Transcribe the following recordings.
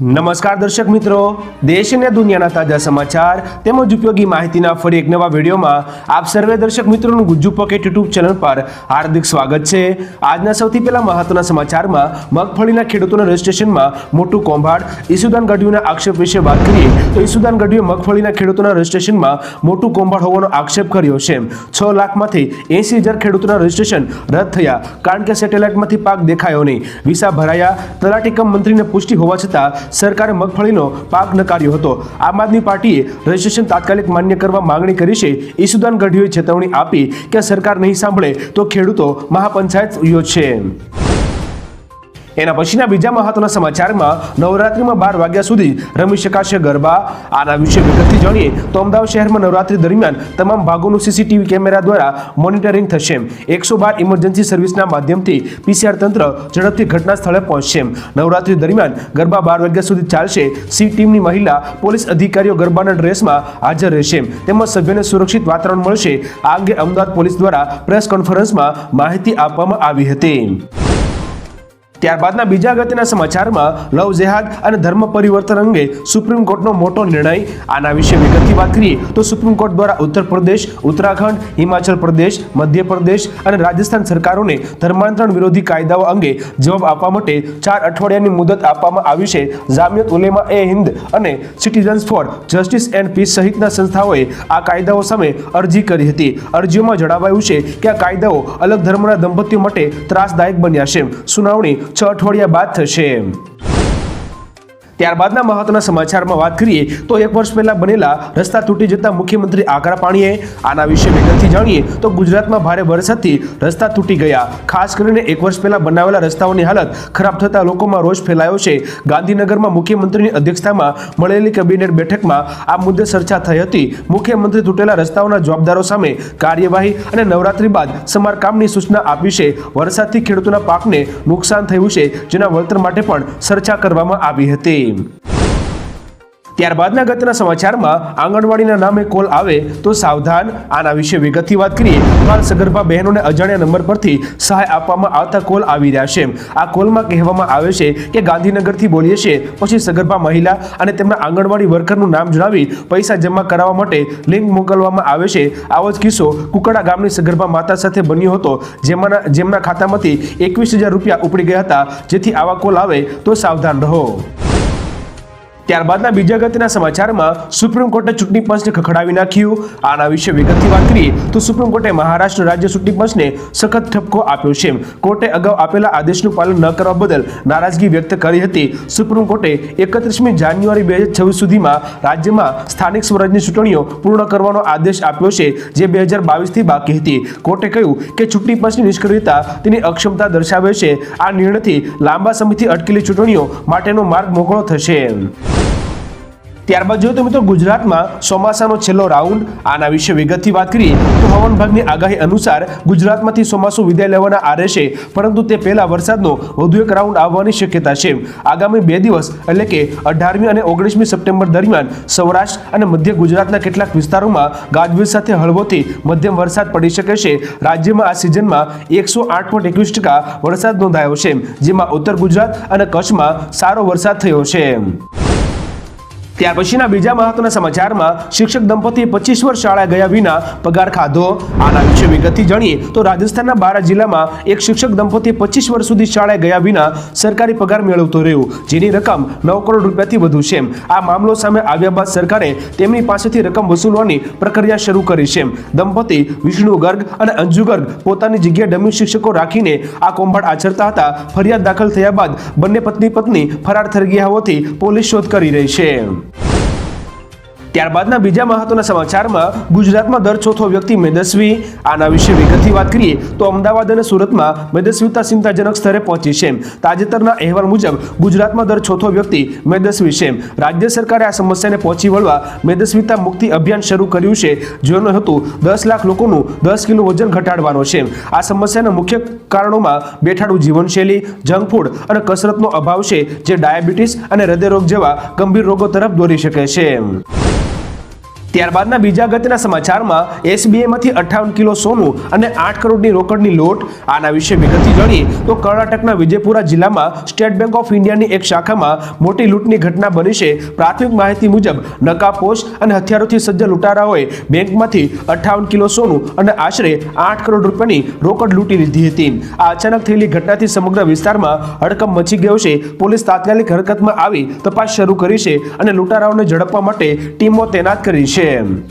નમસ્કાર દર્શક મિત્રો. દેશ અને દુનિયાના તાજા સમાચાર તેમજ ઉપયોગી માહિતીના ફરી એક નવા વિડીયોમાં આપ સર્વે દર્શક મિત્રોનું ગુજ્જુ પોકેટ યુટ્યુબ ચેનલ પર હાર્દિક સ્વાગત છે. આજના સૌથી પહેલા મહત્વના સમાચારમાં મગફળીના ખેડૂતોના રજિસ્ટ્રેશનમાં મોટું કૌભાંડ, ઈસુદાન ગઢવીના આક્ષેપ વિશે વાત કરીએ તો ઈસુદાન ગઢવીએ મગફળીના ખેડૂતોના રજિસ્ટ્રેશનમાં મોટું કૌભાંડ હોવાનો આક્ષેપ કર્યો છે. છ લાખમાંથી એસી હજાર ખેડૂતોના રજિસ્ટ્રેશન રદ થયા. કારણ કે સેટેલાઇટમાંથી પાક દેખાયો નહીં. વિસા ભરાયા. તલાટીકમ મંત્રીને પુષ્ટિ હોવા છતાં સરકારે મગફળીનો પાક નકાર્યો હતો. આમ આદમી પાર્ટીએ રજિસ્ટ્રેશન તાત્કાલિક માન્ય કરવા માંગણી કરી છે. ઈસુદાન ગઢવીએ ચેતવણી આપી કે સરકાર નહીં સાંભળે તો ખેડૂતો મહાપંચાયત યોજશે. એના પછીના બીજા મહત્વના સમાચારમાં નવરાત્રીમાં બાર વાગ્યા સુધી રમી શકાશે ગરબા. આના વિશે વિગતથી જાણીએ તો અમદાવાદ શહેરમાં નવરાત્રી દરમિયાન તમામ ભાગોનું સીસીટીવી કેમેરા દ્વારા મોનિટરિંગ થશે. એકસો બાર ઇમરજન્સી સર્વિસના માધ્યમથી પીસીઆર તંત્ર ઝડપથી ઘટના સ્થળે પહોંચશે. નવરાત્રી દરમિયાન ગરબા બાર વાગ્યા સુધી ચાલશે. સી ટીમની મહિલા, પોલીસ અધિકારીઓ ગરબાના ડ્રેસમાં હાજર રહેશે. તેમજ સભ્યોને સુરક્ષિત વાતાવરણ મળશે. આ અંગે અમદાવાદ પોલીસ દ્વારા પ્રેસ કોન્ફરન્સમાં માહિતી આપવામાં આવી હતી. ત્યારબાદના બીજા ગતિના સમાચારમાં લવ, જેહાદ અને ધર્મ પરિવર્તન અંગે સુપ્રીમ કોર્ટનો મોટો નિર્ણય. આના વિશે વિગતથી વાત કરીએ તો સુપ્રીમ કોર્ટ દ્વારા ઉત્તર પ્રદેશ, ઉત્તરાખંડ, હિમાચલ પ્રદેશ, મધ્યપ્રદેશ અને રાજસ્થાન સરકારોને ધર્માંતરણ વિરોધી કાયદાઓ અંગે જવાબ આપવા માટે ચાર અઠવાડિયાની મુદત આપવામાં આવી છે. જામિયત ઉલેમા એ હિન્દ અને citizens for justice and peace સહિતના સંસ્થાઓએ આ કાયદાઓ સામે અરજી કરી હતી. અરજીઓમાં જણાવાયું છે કે આ કાયદાઓ અલગ ધર્મના દંપતીઓ માટે ત્રાસદાયક બન્યા છે. સુનાવણી છ અઠવાડિયા બાદ થશે. ત્યારબાદના મહત્વના સમાચારમાં વાત કરીએ તો એક વર્ષ પહેલા બનેલા રસ્તા તૂટી જતા મુખ્યમંત્રી આકરા પાણીએ આના વિશે વિગતથી જાણીએ તો ગુજરાતમાં ભારે વરસાદથી રસ્તા તૂટી ગયા. ખાસ કરીને એક વર્ષ પહેલા બનાવેલા રસ્તાઓની હાલત ખરાબ થતા લોકોમાં રોષ ફેલાયો છે. ગાંધીનગરમાં મુખ્યમંત્રીની અધ્યક્ષતામાં મળેલી કેબિનેટ બેઠકમાં આ મુદ્દે ચર્ચા થઈ હતી. મુખ્યમંત્રી તૂટેલા રસ્તાઓના જવાબદારો સામે કાર્યવાહી અને નવરાત્રી બાદ સમારકામની સૂચના આપી છે. વરસાદથી ખેડૂતોના પાકને નુકસાન થયું છે, જેના વળતર માટે પણ ચર્ચા કરવામાં આવી હતી. ત્યારબાદના ગતના સમાચારમાં આંગણવાડીના નામે કોલ આવે તો સાવધાન. આના વિશે વિગતથી વાત કરીએ બાળ સગર્ભા બહેનોને અજાણ્યા નંબર પરથી સહાય આપવામાં આવતા કોલ આવી રહ્યા છે. આ કોલમાં કહેવામાં આવે છે કે ગાંધીનગરથી બોલીએ છીએ, પછી સગર્ભા મહિલા અને તેમના આંગણવાડી વર્કરનું નામ જણાવી પૈસા જમા કરાવવા માટે લિંક મોકલવામાં આવે છે. આવો જ કિસ્સો કુકડા ગામની સગર્ભા માતા સાથે બન્યો હતો, જેમાંના, જેમના ખાતામાંથી એકવીસ હજાર રૂપિયા ઉપડી ગયા હતા. જેથી આવા કોલ આવે તો સાવધાન રહો. ત્યારબાદના બીજા ગતિના સમાચારમાં સુપ્રીમ કોર્ટે ચૂંટણી પંચને ખખડાવી નાખ્યું. આના વિશે વિગતથી વાત કરીએ તો સુપ્રીમ કોર્ટે મહારાષ્ટ્ર રાજ્ય ચૂંટણી પંચને સખત ઠપકો આપ્યો છે. કોર્ટે અગાઉ આપેલા આદેશનું પાલન ન કરવા બદલ નારાજગી વ્યક્ત કરી હતી. સુપ્રીમ કોર્ટે એકત્રીસમી જાન્યુઆરી બે હજાર છવ્વીસ સુધીમાં રાજ્યમાં સ્થાનિક સ્વરાજની ચૂંટણીઓ પૂર્ણ કરવાનો આદેશ આપ્યો છે, જે બે હજાર બાવીસથી બાકી હતી. કોર્ટે કહ્યું કે ચૂંટણી પંચની નિષ્ક્રિયતા તેની અક્ષમતા દર્શાવે છે. આ નિર્ણયથી લાંબા સમયથી અટકેલી ચૂંટણીઓ માટેનો માર્ગ મોકળો થશે. ત્યારબાદ જો તો મિત્રો ગુજરાતમાં ચોમાસાનો છેલ્લો રાઉન્ડ, આના વિશે વિગતથી વાત કરીએ, તો હવામાન વિભાગની આગાહી અનુસાર ગુજરાતમાંથી ચોમાસું વિદાય લેવાના આરે છે, પરંતુ તે પહેલા વરસાદનો વધુ એક રાઉન્ડ આવવાની શક્યતા છે. આગામી બે દિવસ, એટલે કે અઢારમી અને ઓગણીસમી સપ્ટેમ્બર દરમિયાન, સૌરાષ્ટ્ર અને મધ્ય ગુજરાતના કેટલાક વિસ્તારોમાં ગાજવીજ સાથે હળવોથી મધ્યમ વરસાદ પડી શકે છે. રાજ્યમાં આ સિઝનમાં એકસો આઠ પોઈન્ટ એકવીસ ટકા વરસાદ નોંધાયો છે, જેમાં ઉત્તર ગુજરાત અને કચ્છમાં સારો વરસાદ થયો છે. ત્યાર પછીના બીજા મહત્વના સમાચારમાં શિક્ષક દંપતીએ પચીસ વર્ષ શાળા ગયા વિના પગાર ખાધો. આના વિશે વિગતથી જાણીએ તો રાજસ્થાનના બારા જિલ્લામાં એક શિક્ષક દંપતીએ પચીસ વર્ષ સુધી શાળાએ ગયા વિના સરકારી પગાર મેળવતો રહ્યો, જેની રકમ નવ કરોડ રૂપિયાથી વધુ છે આ મામલો સામે આવ્યા બાદ સરકારે તેમની પાસેથી રકમ વસૂલવાની પ્રક્રિયા શરૂ કરી છે દંપતી, વિષ્ણુ ગર્ગ અને અંજુ ગર્ગ પોતાની જગ્યાએ ડમી શિક્ષકો રાખીને આ કૌભાંડ આચરતા હતા. ફરિયાદ દાખલ થયા બાદ બંને પત્ની પત્ની ફરાર થઈ ગયા હોવાથી પોલીસ શોધ કરી રહી છે. ત્યારબાદના બીજા મહત્વના સમાચારમાં ગુજરાતમાં દર ચોથો વ્યક્તિ મેદસ્વી. આના વિશે વિગતથી વાત કરીએ તો અમદાવાદ અને સુરતમાં મેદસ્વીતા ચિંતાજનક સ્તરે પહોંચી છે. તાજેતરના અહેવાલ મુજબ ગુજરાતમાં દર ચોથો વ્યક્તિ મેદસ્વી છે. રાજ્ય સરકારે આ સમસ્યાને પહોંચી વળવા મેદસ્વીતા મુક્તિ અભિયાન શરૂ કર્યું છે. જેનો હેતુ દસ લાખ લોકોનું દસ કિલો વજન ઘટાડવાનો છે. આ સમસ્યાના મુખ્ય કારણોમાં બેઠાડું જીવનશૈલી, જંક ફૂડ અને કસરતનો અભાવ છે, જે ડાયાબિટીસ અને હૃદયરોગ જેવા ગંભીર રોગો તરફ દોરી શકે છે. ત્યારબાદના બીજા અગત્યના સમાચારમાં એસબીઆઈમાંથી અઠ્ઠાવન કિલો સોનું અને આઠ કરોડની રોકડની લોટ. આના વિશે વિગતથી જાણીએ તો કર્ણાટકના વિજયપુરા જિલ્લામાં સ્ટેટ બેંક ઓફ ઇન્ડિયાની એક શાખામાં મોટી લૂંટની ઘટના બની છે. પ્રાથમિક માહિતી મુજબ નકાપોશ અને હથિયારોથી સજ્જ લૂંટારાઓએ બેંકમાંથી અઠ્ઠાવન કિલો સોનું અને આશરે આઠ કરોડ રૂપિયાની રોકડ લૂંટી લીધી હતી. આ અચાનક થયેલી ઘટનાથી સમગ્ર વિસ્તારમાં હડકંપ મચી ગયો છે. પોલીસ તાત્કાલિક હરકતમાં આવી તપાસ શરૂ કરી છે અને લૂંટારાઓને ઝડપવા માટે ટીમો તૈનાત કરી છે. game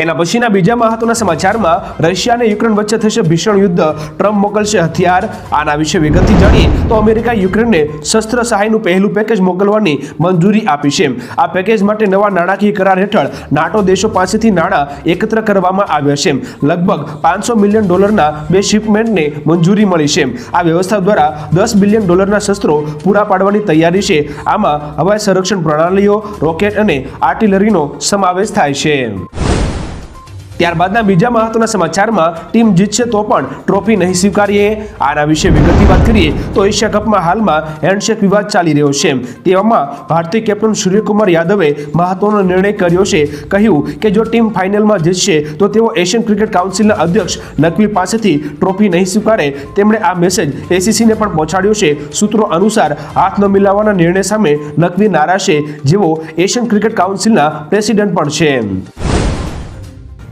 એના પછીના બીજા મહત્વના સમાચારમાં રશિયા અને યુક્રેન વચ્ચે થશે ભીષણ યુદ્ધ. ટ્રમ્પ મોકલશે હથિયાર. આના વિશે વિગતથી જાણીએ તો અમેરિકા યુક્રેનને શસ્ત્ર સહાયનું પહેલું પેકેજ મોકલવાની મંજૂરી આપી છે. આ પેકેજ માટે નવા નાણાકીય કરાર હેઠળ નાટો દેશો પાસેથી નાણાં એકત્ર કરવામાં આવ્યા છે. લગભગ પાંચસો મિલિયન ડોલરના બે શિપમેન્ટને મંજૂરી મળી છે. આ વ્યવસ્થા દ્વારા દસ બિલિયન ડોલરના શસ્ત્રો પૂરા પાડવાની તૈયારી છે. આમાં હવાઈ સંરક્ષણ પ્રણાલીઓ, રોકેટ અને આર્ટિલરીનો સમાવેશ થાય છે. ત્યારબાદના બીજા મહત્વના સમાચારમાં ટીમ જીતશે તો પણ ટ્રોફી નહીં સ્વીકારીએ. આના વિશે વિગતની વાત કરીએ તો એશિયા કપમાં હાલમાં હેન્ડશેક વિવાદ ચાલી રહ્યો છે. તેવામાં ભારતીય કેપ્ટન સૂર્યકુમાર યાદવે મહત્વનો નિર્ણય કર્યો છે. કહ્યું કે જો ટીમ ફાઇનલમાં જીતશે તો તેઓ એશિયન ક્રિકેટ કાઉન્સિલના અધ્યક્ષ નકવી પાસેથી ટ્રોફી નહીં સ્વીકારે. તેમણે આ મેસેજ એસીસીને પણ પહોંચાડ્યો છે. સૂત્રો અનુસાર હાથ ન મિલાવવાના નિર્ણય સામે નકવી નારાશે જેવો એશિયન ક્રિકેટ કાઉન્સિલના પ્રેસિડેન્ટ પણ છે.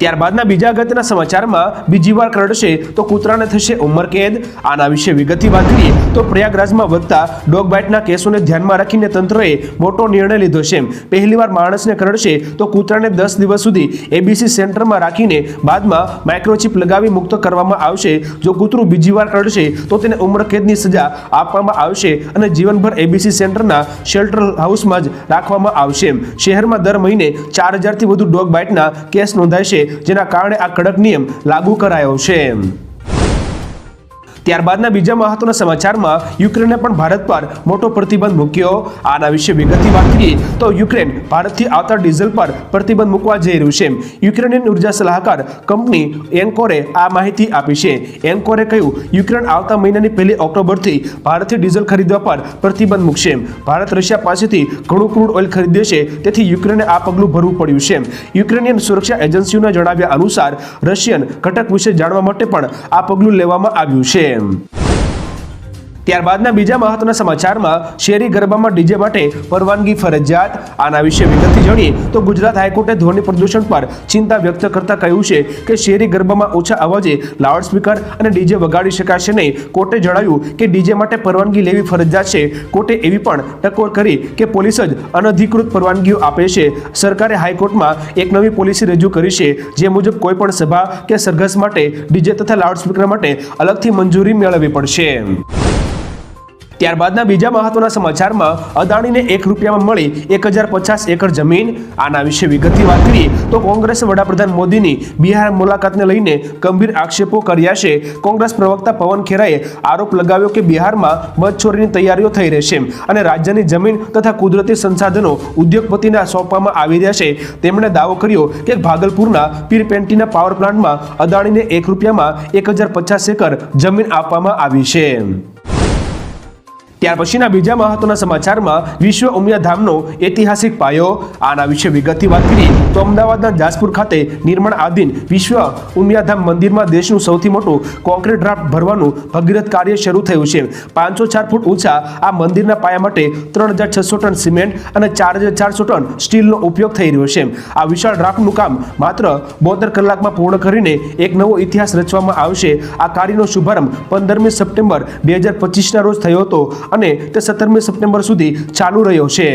ત્યારબાદના બીજા અગત્યના સમાચારમાં બીજી વાર કરડશે તો કૂતરાને થશે ઉંમરકેદ. આના વિશે વિગતથી વાત કરીએ તો પ્રયાગરાજમાં વધતા ડોગ બાઇટના કેસોને ધ્યાનમાં રાખીને તંત્રએ મોટો નિર્ણય લીધો છે. પહેલીવાર માણસને કરડશે તો કૂતરાને દસ દિવસ સુધી એબીસી સેન્ટરમાં રાખીને બાદમાં માઇક્રોચિપ લગાવી મુક્ત કરવામાં આવશે. જો કૂતરું બીજી વાર કરડશે તો તેને ઉંમરકેદની સજા આપવામાં આવશે અને જીવનભર એબીસી સેન્ટરના શેલ્ટર હાઉસમાં જ રાખવામાં આવશે. શહેરમાં દર મહિને ચાર હજારથી વધુ ડોગ બાઇટના કેસ નોંધાય છે. જેના કારણે આ કડક નિયમ લાગુ કરાયો છે. ત્યારબાદના બીજા મહત્વના સમાચારમાં યુક્રેને પણ ભારત પર મોટો પ્રતિબંધ મૂક્યો. આના વિશે વિગતથી વાત કરીએ તો યુક્રેન ભારતથી આવતા ડીઝલ પર પ્રતિબંધ મૂકવા જઈ રહ્યું છે. યુક્રેનિયન ઊર્જા સલાહકાર કંપની એન્કોરે આ માહિતી આપી છે. એન્કોરે કહ્યું, યુક્રેન આવતા મહિનાની પહેલી ઓક્ટોબરથી ભારતથી ડીઝલ ખરીદવા પર પ્રતિબંધ મૂકશે. ભારત રશિયા પાસેથી ઘણું ક્રૂડ ઓઇલ ખરીદે છે. તેથી યુક્રેને આ પગલું ભરવું પડ્યું છે. યુક્રેનિયન સુરક્ષા એજન્સીઓના જણાવ્યા અનુસાર, રશિયન ઘટક વિશે જાણવા માટે પણ આ પગલું લેવામાં આવ્યું છે. Him. ત્યારબાદના બીજા મહત્વના સમાચારમાં શેરી ગરબામાં ડીજે માટે પરવાનગી ફરજિયાત. આના વિશે વિગતથી જાણીએ તો ગુજરાત હાઈકોર્ટે ધ્વનિ પ્રદૂષણ પર ચિંતા વ્યક્ત કરતા કહ્યું છે કે શેરી ગરબામાં ઓછા અવાજે લાઉડસ્પીકર અને ડીજે વગાડી શકાશે નહીં. કોર્ટે જણાવ્યું કે ડીજે માટે પરવાનગી લેવી ફરજિયાત છે. કોર્ટે એવી પણ ટકોર કરી કે પોલીસ જ અનધિકૃત પરવાનગીઓ આપે છે. સરકારે હાઈકોર્ટમાં એક નવી પોલિસી રજૂ કરી છે, જે મુજબ કોઈપણ સભા કે સરઘસ માટે ડીજે તથા લાઉડસ્પીકર માટે અલગથી મંજૂરી મેળવવી પડશે. ત્યારબાદના બીજા મહત્વના સમાચારમાં અદાણીને એક રૂપિયામાં મળી એક હજાર પચાસ એકર જમીન. આના વિશે વિગતથી વાત કરીએ તો કોંગ્રેસે વડાપ્રધાન મોદીની બિહાર મુલાકાતને લઈને ગંભીર આક્ષેપો કર્યા છે. કોંગ્રેસ પ્રવક્તા પવન ખેરાએ આરોપ લગાવ્યો કે બિહારમાં મધચોરીની તૈયારીઓ થઈ રહેશે અને રાજ્યની જમીન તથા કુદરતી સંસાધનો ઉદ્યોગપતિને સોંપવામાં આવી રહ્યા છે. તેમણે દાવો કર્યો કે ભાગલપુરના પીરપેન્ટીના પાવર પ્લાન્ટમાં અદાણીને એક રૂપિયામાં એક હજાર પચાસ એકર જમીન આપવામાં આવી છે. ત્યાર પછીના બીજા મહત્વના સમાચારમાં વિશ્વ ઉમિયાધામનો ઐતિહાસિક પાયો. આના વિશે વિગતથી વાત કરીએ તો અમદાવાદના જાસપુર ખાતે નિર્માણ આધીન વિશ્વ ઉમિયાધામ મંદિરમાં દેશનું સૌથી મોટું કોન્ક્રીટ ડ્રાફ્ટ ભરવાનું ભગીરથ કાર્ય શરૂ થયું છે. પાંચસો ચાર ફૂટ ઊંચા આ મંદિરના પાયા માટે ત્રણ હજાર છસો ટન સિમેન્ટ અને ચાર હજાર ચારસો ટન સ્ટીલનો ઉપયોગ થઈ રહ્યો છે. આ વિશાળ ડ્રાફ્ટનું કામ માત્ર બોતેર કલાકમાં પૂર્ણ કરીને એક નવો ઇતિહાસ રચવામાં આવશે. આ કાર્યનો શુભારંભ પંદરમી સપ્ટેમ્બર બે હજાર પચીસના રોજ થયો હતો. અને તે સત્તરમી સપ્ટેમ્બર સુધી ચાલુ રહ્યો છે.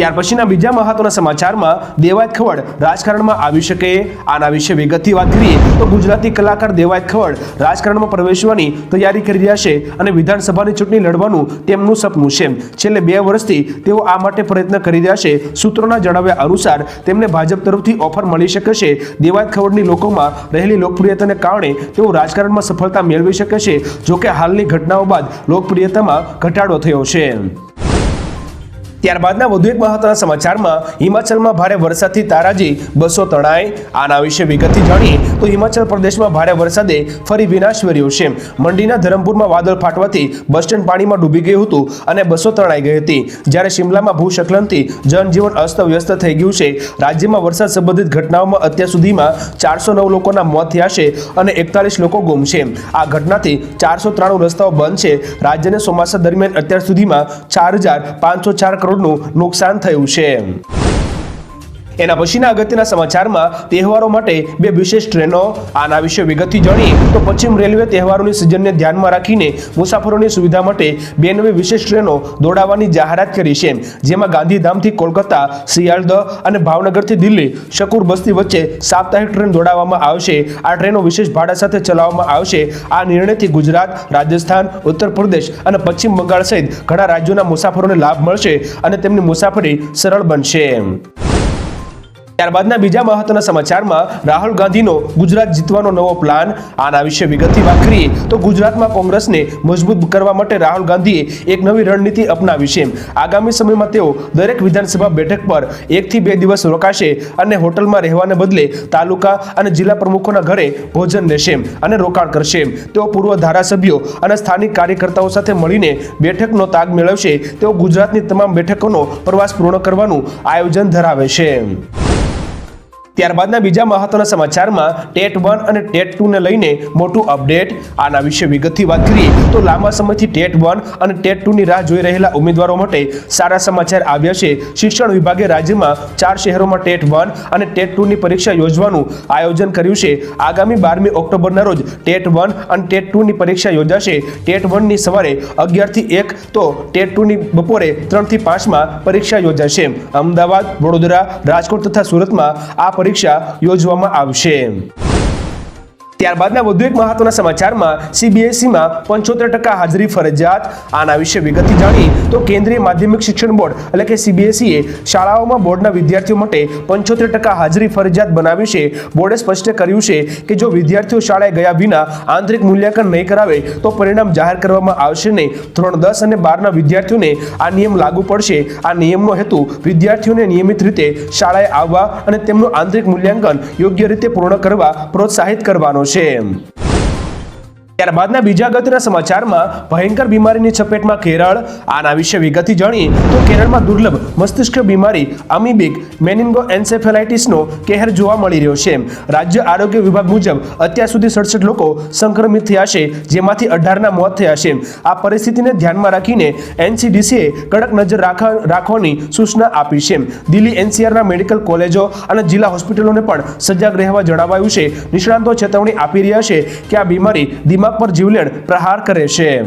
ત્યાર પછીના બીજા મહત્વના સમાચારમાં દેવાયત ખવડ રાજકારણમાં આવી શકે. આના વિશે વિગતથી વાત કરીએ તો ગુજરાતી કલાકાર દેવાયત ખવડ રાજકારણમાં પ્રવેશવાની તૈયારી કરી રહ્યા છે અને વિધાનસભાની ચૂંટણી લડવાનું તેમનું સપનું છે. છેલ્લે બે વર્ષથી તેઓ આ માટે પ્રયત્ન કરી રહ્યા છે. સૂત્રોના જણાવ્યા અનુસાર તેમને ભાજપ તરફથી ઓફર મળી શકે છે. દેવાયત ખવડની લોકોમાં રહેલી લોકપ્રિયતાને કારણે તેઓ રાજકારણમાં સફળતા મેળવી શકે છે. જોકે હાલની ઘટનાઓ બાદ લોકપ્રિયતામાં ઘટાડો થયો છે. ત્યારબાદના વધુ એક મહત્વના સમાચારમાં હિમાચલમાં ભારે વરસાદથી તારાજી બસો તણાઈ આના વિશે વિગતથી જાણીએ તો હિમાચલ પ્રદેશમાં ભારે વરસાદે ફરી વિનાશ વર્યો છે. મંડીના ધરમપુરમાં વાદળ ફાટવાથી બસ સ્ટેન્ડ પાણીમાં ડૂબી ગયું હતું અને બસો તણાઈ ગઈ હતી. જ્યારે શિમલામાં ભૂસ્ખલનથી જનજીવન અસ્તવ્યસ્ત થઈ ગયું છે. રાજ્યમાં વરસાદ સંબંધિત ઘટનાઓમાં અત્યાર સુધીમાં ચારસો નવ લોકોના મોત થયા છે અને એકતાલીસ લોકો ગુમ છે. આ ઘટનાથી ચારસો ત્રાણું રસ્તાઓ બંધ છે. રાજ્યને ચોમાસા દરમિયાન અત્યાર સુધીમાં ચાર હજાર પાંચસો ચાર કરોડનું નુકસાન થયું છે. એના પછીના અગત્યના સમાચારમાં તહેવારો માટે બે વિશેષ ટ્રેનો આના વિશે વિગતથી જાણીએ તો પશ્ચિમ રેલવે તહેવારોની સિઝનને ધ્યાનમાં રાખીને મુસાફરોની સુવિધા માટે બે નવી વિશેષ ટ્રેનો દોડાવવાની જાહેરાત કરી છે. જેમાં ગાંધીધામથી કોલકાતા શિયાળદહ અને ભાવનગરથી દિલ્હી શકુર બસ્તી વચ્ચે સાપ્તાહિક ટ્રેન દોડાવવામાં આવશે. આ ટ્રેનો વિશેષ ભાડા સાથે ચલાવવામાં આવશે. આ નિર્ણયથી ગુજરાત, રાજસ્થાન ઉત્તર પ્રદેશ અને પશ્ચિમ બંગાળ સહિત ઘણા રાજ્યોના મુસાફરોને લાભ મળશે અને તેમની મુસાફરી સરળ બનશે. ત્યારબાદના બીજા મહત્વના સમાચારમાં રાહુલ ગાંધીનો ગુજરાત જીતવાનો નવો પ્લાન, આના વિશે વિગતથી વાત કરીએ તો ગુજરાતમાં કોંગ્રેસને મજબૂત કરવા માટે રાહુલ ગાંધીએ એક નવી રણનીતિ અપનાવી છે. આગામી સમયમાં તેઓ દરેક વિધાનસભા બેઠક પર એકથી બે દિવસ રોકાશે અને હોટલમાં રહેવાને બદલે તાલુકા અને જિલ્લા પ્રમુખોના ઘરે ભોજન લેશે અને રોકાણ કરશે. તેઓ પૂર્વ ધારાસભ્યો અને સ્થાનિક કાર્યકર્તાઓ સાથે મળીને બેઠકનો તાગ મેળવશે. તેઓ ગુજરાતની તમામ બેઠકોનો પ્રવાસ પૂર્ણ કરવાનું આયોજન ધરાવે છે. ત્યારબાદના બીજા મહત્વના સમાચારમાં ટેટ વન અને ટેટ ટુ ને લઈને મોટું અપડેટ. આના વિશે વિગતથી વાત કરીએ તો લાંબા સમયથી ટેટ વન અને ટેટ ટુ ની રાહ જોઈ રહેલા ઉમેદવારો માટે સારા સમાચાર આવ્યા છે. શિક્ષણ વિભાગે રાજ્યમાં ચાર શહેરોમાં ટેટ વન અને ટેટ ટુ ની પરીક્ષા યોજવાનું આયોજન કર્યું છે. આગામી બારમી ઓક્ટોબરના રોજ ટેટ વન અને ટેટ ટુ ની પરીક્ષા યોજાશે. ટેટ વનની સવારે અગિયારથી એક તો ટેટ ટુ ની બપોરે ત્રણથી પાંચમાં પરીક્ષા યોજાશે. અમદાવાદ, વડોદરા, રાજકોટ તથા સુરતમાં આ પરીક્ષા યોજવામાં આવશે. ત્યારબાદના વધુ એક મહત્વના સમાચારમાં સીબીએસઈમાં પંચોતેર ટકા હાજરી ફરજિયાત. આના વિશે વિગતથી જાણી તો કેન્દ્રીય માધ્યમિક શિક્ષણ બોર્ડ એટલે કે સીબીએસઈએ શાળાઓમાં બોર્ડના વિદ્યાર્થીઓ માટે પંચોતેર ટકા હાજરી ફરજિયાત બનાવી છે. બોર્ડે સ્પષ્ટ કર્યું છે કે જો વિદ્યાર્થીઓ શાળાએ ગયા વિના આંતરિક મૂલ્યાંકન નહીં કરાવે તો પરિણામ જાહેર કરવામાં આવશે નહીં. ધોરણ દસ અને બારના વિદ્યાર્થીઓને આ નિયમ લાગુ પડશે. આ નિયમનો હેતુ વિદ્યાર્થીઓને નિયમિત રીતે શાળાએ આવવા અને તેમનું આંતરિક મૂલ્યાંકન યોગ્ય રીતે પૂર્ણ કરવા, પ્રોત્સાહિત કરવાનો છે. આવશે ત્યારબાદના બીજા અગત્યના સમાચારમાં ભયંકર બીમારીની ચપેટમાં કેરળ. આના વિશે વિગતથી જાણીએ તો કેરળમાં દુર્લભ મસ્તિષ્ક બીમારી અમીબિક મેનિન્ગો એન્સેફેલાઇટિસનો કહેર જોવા મળી રહ્યો છે. રાજ્ય આરોગ્ય વિભાગ મુજબ અત્યાર સુધી સડસઠ લોકો સંક્રમિત થયા છે, જેમાંથી અઢારના મોત થયા છે. આ પરિસ્થિતિને ધ્યાનમાં રાખીને એનસીડીસીએ કડક નજર રાખવા રાખવાની સૂચના આપી છે. દિલ્હી એનસીઆરના મેડિકલ કોલેજો અને જિલ્લા હોસ્પિટલોને પણ સજાગ રહેવા જણાવાયું છે. નિષ્ણાંતો ચેતવણી આપી રહ્યા છે કે આ બીમારી દિમાગ પર જીવલેણ પ્રહાર કરે છે.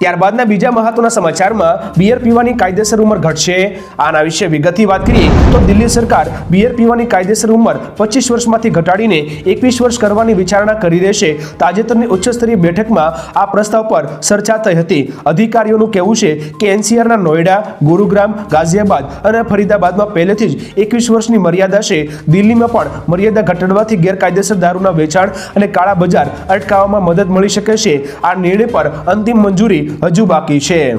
ત્યારબાદના બીજા મહત્વના સમાચારમાં બિયર પીવાની કાયદેસર ઉંમર ઘટશે. આના વિશે વિગતથી વાત કરીએ તો દિલ્હી સરકાર બિયર પીવાની કાયદેસર ઉંમર પચીસ વર્ષમાંથી ઘટાડીને એકવીસ વર્ષ કરવાની વિચારણા કરી રહેશે તાજેતરની ઉચ્ચસ્તરીય બેઠકમાં આ પ્રસ્તાવ પર ચર્ચા થઈ હતી. અધિકારીઓનું કહેવું છે કે એનસીઆરના નોઈડા, ગુરુગ્રામ, ગાઝિયાબાદ અને ફરીદાબાદમાં પહેલેથી જ એકવીસ વર્ષની મર્યાદા છે. દિલ્હીમાં પણ મર્યાદા ઘટાડવાથી ગેરકાયદેસર દારૂના વેચાણ અને કાળા બજાર અટકાવવામાં મદદ મળી શકે છે. આ નિર્ણય પર અંતિમ મંજૂરી હજુ બાકી છે.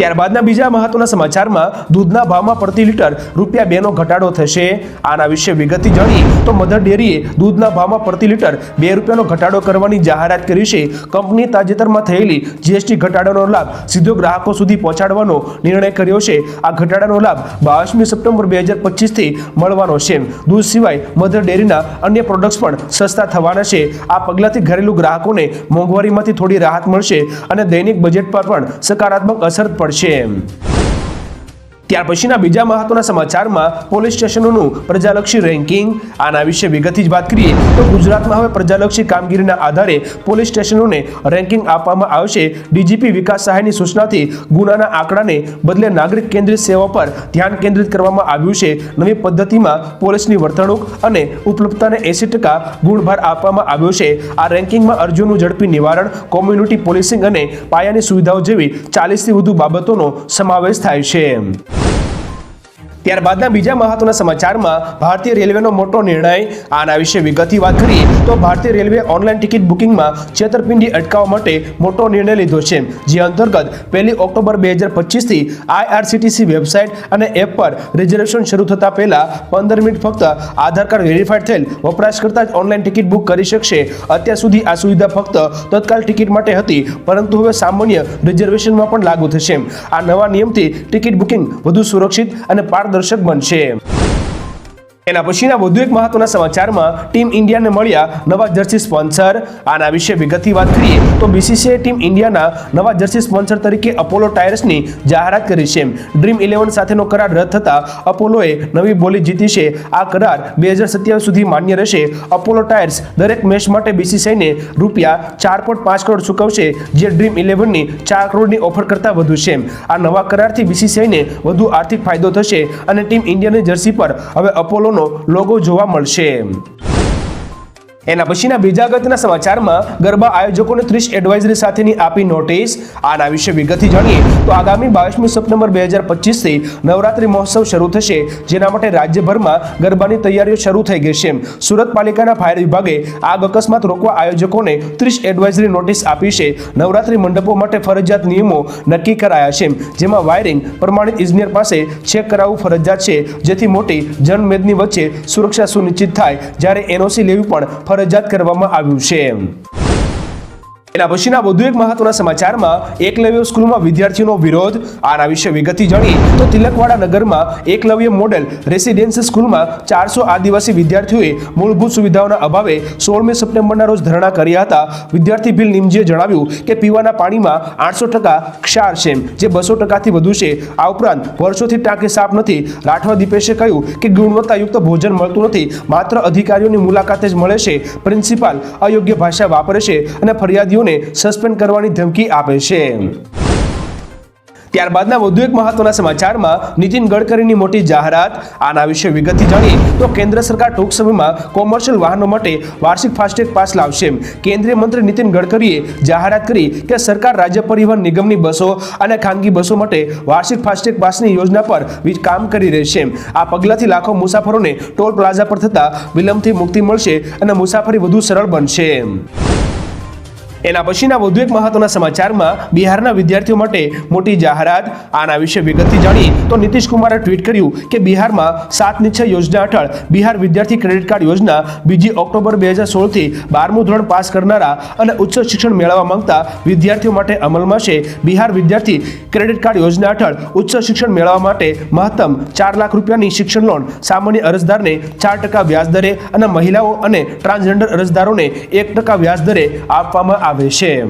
ત્યારબાદના બીજા મહત્વના સમાચારમાં દૂધના ભાવમાં પ્રતિ લીટર રૂપિયા બેનો ઘટાડો થશે. આના વિશે વિગતથી જાણીએ તો મધર ડેરીએ દૂધના ભાવમાં પ્રતિ લીટર બે રૂપિયાનો ઘટાડો કરવાની જાહેરાત કરી છે. કંપની તાજેતરમાં થયેલી જીએસટી ઘટાડાનો લાભ સીધો ગ્રાહકો સુધી પહોંચાડવાનો નિર્ણય કર્યો છે. આ ઘટાડાનો લાભ બાવીસમી સપ્ટેમ્બર બે હજાર પચીસથી મળવાનો છે. દૂધ સિવાય મધર ડેરીના અન્ય પ્રોડક્ટ્સ પણ સસ્તા થવાના છે. આ પગલાંથી ઘરેલું ગ્રાહકોને મોંઘવારીમાંથી થોડી રાહત મળશે અને દૈનિક બજેટ પર પણ સકારાત્મક અસર પડશે ત્યાર પછીના બીજા મહત્વના સમાચારમાં પોલીસ સ્ટેશનોનું પ્રજાલક્ષી રેન્કિંગ. આના વિશે વિગતથી જ વાત કરીએ તો ગુજરાતમાં હવે પ્રજાલક્ષી કામગીરીના આધારે પોલીસ સ્ટેશનોને રેન્કિંગ આપવામાં આવશે. ડીજીપી વિકાસ સહાયની સૂચનાથી ગુનાના આંકડાને બદલે નાગરિક કેન્દ્રિત સેવા પર ધ્યાન કેન્દ્રિત કરવામાં આવ્યું છે. નવી પદ્ધતિમાં પોલીસની વર્તણૂક અને ઉપલબ્ધતાને એસી ટકા ગુણભાર આપવામાં આવ્યો છે. આ રેન્કિંગમાં અરજીઓનું ઝડપી નિવારણ, કોમ્યુનિટી પોલીસિંગ અને પાયાની સુવિધાઓ જેવી ચાલીસથી વધુ બાબતોનો સમાવેશ થાય છે. ત્યારબાદના બીજા મહત્વના સમાચારમાં ભારતીય રેલવેનો મોટો નિર્ણય. આના વિશે વિગતથી વાત કરીએ તો ભારતીય રેલવે ઓનલાઈન ટિકિટ બુકિંગમાં છેતરપિંડી અટકાવવા માટે મોટો નિર્ણય લીધો છે, જે અંતર્ગત પહેલી ઓક્ટોબર બે હજાર પચીસથી આઈઆરસીટીસી વેબસાઇટ અને એપ પર રિઝર્વેશન શરૂ થતા પહેલા પંદર મિનિટ ફક્ત આધાર કાર્ડ વેરીફાઈડ થયેલ વપરાશકર્તા જ ઓનલાઈન ટિકિટ બુક કરી શકશે. અત્યાર સુધી આ સુવિધા ફક્ત તત્કાલ ટિકિટ માટે હતી, પરંતુ હવે સામાન્ય રિઝર્વેશનમાં પણ લાગુ થશે. આ નવા નિયમથી ટિકિટ બુકિંગ વધુ સુરક્ષિત અને પારદર્શક બનશે. એના પછીના વધુ એક મહત્વના સમાચારમાં ટીમ ઇન્ડિયાને મળ્યા નવા જર્સી સ્પોન્સર. આના વિશે વિગતથી વાત કરીએ તો બીસીસીઆઈ ટીમ ઇન્ડિયાના નવા જર્સી સ્પોન્સર તરીકે અપોલો ટાયર્સની જાહેરાત કરી છે. ડ્રીમ ઇલેવન સાથેનો કરાર રદ થતા અપોલોએ નવી બોલી જીતી છે આ કરાર બે હજાર સત્યાવીસ સુધી માન્ય રહેશે. અપોલો ટાયર્સ દરેક મેચ માટે બીસીસીઆઈને રૂપિયા ચાર પોઈન્ટ પાંચ કરોડ ચૂકવશે, જે ડ્રીમ ઇલેવનની ચાર કરોડની ઓફર કરતાં વધુ છે. આ નવા કરારથી બીસીસીઆઈને વધુ આર્થિક ફાયદો થશે અને ટીમ ઇન્ડિયાની જર્સી પર હવે અપોલોનો લોગો જોવા મળશે. એના પછીના બીજા અગત્યના સમાચારમાં ગરબા આયોજકોને ત્રીસ એડવાઇઝરી સાથેની આપી નોટિસ. આના વિશે વિગતથી જાણીએ તો આગામી બાવીસમી સપ્ટેમ્બર બે હજાર પચીસથી નવરાત્રી મહોત્સવ શરૂ થશે, જેના માટે રાજ્યભરમાં ગરબાની તૈયારીઓ શરૂ થઈ ગઈ છે. સુરત પાલિકાના ફાયર વિભાગે આગ અકસ્માત રોકવા આયોજકોને ત્રીસ એડવાઇઝરી નોટિસ આપી છે. નવરાત્રી મંડપો માટે ફરજિયાત નિયમો નક્કી કરાયા છે. જેમાં વાયરિંગ પ્રમાણિત ઇજનેર પાસે ચેક કરાવવું ફરજિયાત છે, જેથી મોટી જનમેદની વચ્ચે સુરક્ષા સુનિશ્ચિત થાય. જ્યારે એનઓસી લેવી પણ ફરજિયાત કરવામાં આવ્યું છે. એના પછીના વધુ એક મહત્વના સમાચારમાં એકલવ્ય સ્કૂલમાં વિદ્યાર્થીઓનો વિરોધ, આના વિશે વિગતથી જાણી તો તિલકવાડા નગરમાં એકલવ્ય મોડેલ રેસિડેન્સી સ્કૂલમાં ચારસો આદિવાસી વિદ્યાર્થીઓએ મૂળભૂત સુવિધાઓના અભાવે સોળમી સપ્ટેમ્બરના રોજ ધરણા કર્યા હતા. વિદ્યાર્થી ભીલ નિમજીએ જણાવ્યું કે પીવાના પાણીમાં આઠસો ટકા ક્ષાર છે જે બસો ટકાથી વધુ છે. આ ઉપરાંત વર્ષોથી ટાંકી સાફ નથી. રાઠવા દીપેશે કહ્યું કે ગુણવત્તાયુક્ત ભોજન મળતું નથી. માત્ર અધિકારીઓની મુલાકાતે જ મળે છે. પ્રિન્સિપાલ અયોગ્ય ભાષા વાપરે છે અને ફરિયાદીઓને સસ્પેન્ડ કરવાની ધમકી આપે છે. ત્યારબાદના વધુ એક મહત્વના સમાચારમાં નીતિન ગડકરીની મોટી જાહેરાત. આના વિશે વિગતથી જાણીએ તો કેન્દ્ર સરકાર ટૂંક સમયમાં કોમર્શિયલ વાહનો માટે વાર્ષિક ફાસ્ટેગ પાસ લાવશે. કેન્દ્રીય મંત્રી નીતિન ગડકરીએ જાહેરાત કરી કે સરકાર રાજ્ય પરિવહન નિગમની બસો અને ખાનગી બસો માટે વાર્ષિક ફાસ્ટેગ પાસની યોજના પર કામ કરી રહી છે આ પગલાંથી લાખો મુસાફરોને ટોલ પ્લાઝા પર થતા વિલંબથી મુક્તિ મળશે અને મુસાફરી વધુ સરળ બનશે. એના પછીના વધુ એક મહત્વના સમાચારમાં બિહારના વિદ્યાર્થીઓ માટે મોટી જાહેરાત. આના વિશે વિગતથી જાણીએ તો નીતિશ કુમારે ટ્વીટ કર્યું કે બિહારમાં સાત નિશ્ચય યોજના હેઠળ બિહાર વિદ્યાર્થી ક્રેડિટ કાર્ડ યોજના બીજી ઓક્ટોબર બે હજાર સોળથી બારમું ધોરણ પાસ કરનારા અને ઉચ્ચ શિક્ષણ મેળવવા માંગતા વિદ્યાર્થીઓ માટે અમલમાં છે. બિહાર વિદ્યાર્થી ક્રેડિટ કાર્ડ યોજના હેઠળ ઉચ્ચ શિક્ષણ મેળવવા માટે મહત્તમ ચાર લાખ રૂપિયાની શિક્ષણ લોન, સામાન્ય અરજદારને ચાર ટકા વ્યાજ દરે અને મહિલાઓ અને ટ્રાન્સજેન્ડર અરજદારોને એક ટકા વ્યાજ દરે આપવામાં આવે છે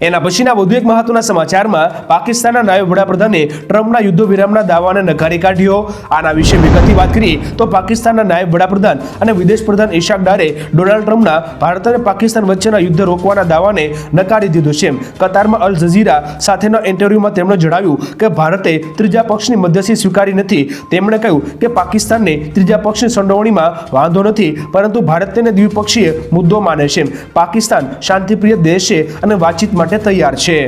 એના પછીના વધુ એક મહત્વના સમાચારમાં પાકિસ્તાનના નાયબ વડાપ્રધાને ટ્રમ્પના યુદ્ધ વિરામના દાવાને નકારી કાઢ્યો. આના વિશે વિગતથી વાત કરીએ તો પાકિસ્તાનના નાયબ વડાપ્રધાન અને વિદેશ પ્રધાન ઇશાક ડારે ડોનાલ્ડ ટ્રમ્પના ભારત અને પાકિસ્તાન વચ્ચેના યુદ્ધ રોકવાના દાવાને નકારી દીધો છે કતારમાં અલ જઝીરા સાથેના ઇન્ટરવ્યુમાં તેમણે જણાવ્યું કે ભારતે ત્રીજા પક્ષની મધ્યસ્થી સ્વીકારી નથી. તેમણે કહ્યું કે પાકિસ્તાનને ત્રીજા પક્ષની સંડોવણીમાં વાંધો નથી, પરંતુ ભારત તેને દ્વિપક્ષીય મુદ્દો માને છે પાકિસ્તાન શાંતિપ્રિય દેશ છે અને વાતચીત માટે તૈયાર છે.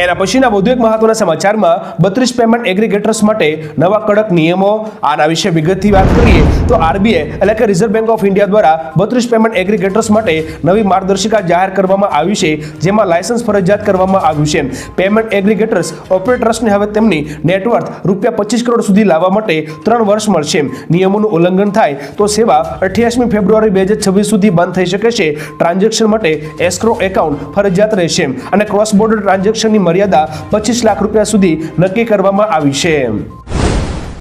એના પછીના વધુ એક મહત્વના સમાચારમાં બત્રીસ પેમેન્ટ એગ્રીગેટર્સ માટે નવા કડક નિયમો. આના વિશે વિગતથી વાત કરીએ તો આરબીઆઈ એટલે કે રિઝર્વ બેંક ઓફ ઇન્ડિયા દ્વારા બત્રીસ પેમેન્ટ એગ્રીગેટર્સ માટે નવી માર્ગદર્શિકા જાહેર કરવામાં આવી છે, જેમાં લાયસન્સ ફરજિયાત કરવામાં આવ્યું છે. પેમેન્ટ એગ્રીગેટર્સ ઓપરેટર્સને હવે તેમની નેટવર્થ રૂપિયા પચીસ કરોડ સુધી લાવવા માટે ત્રણ વર્ષ મળશે. નિયમોનું ઉલ્લંઘન થાય તો સેવા અઠ્યાસમી ફેબ્રુઆરી બે હજાર છવ્વીસ સુધી બંધ થઈ શકે છે. ટ્રાન્ઝેક્શન માટે એસ્ક્રો એકાઉન્ટ ફરજિયાત રહેશે. અને ક્રોસ બોર્ડર ટ્રાન્ઝેક્શનની મર્યાદા પચીસ લાખ રૂપિયા સુધી નક્કી કરવામાં આવી છે.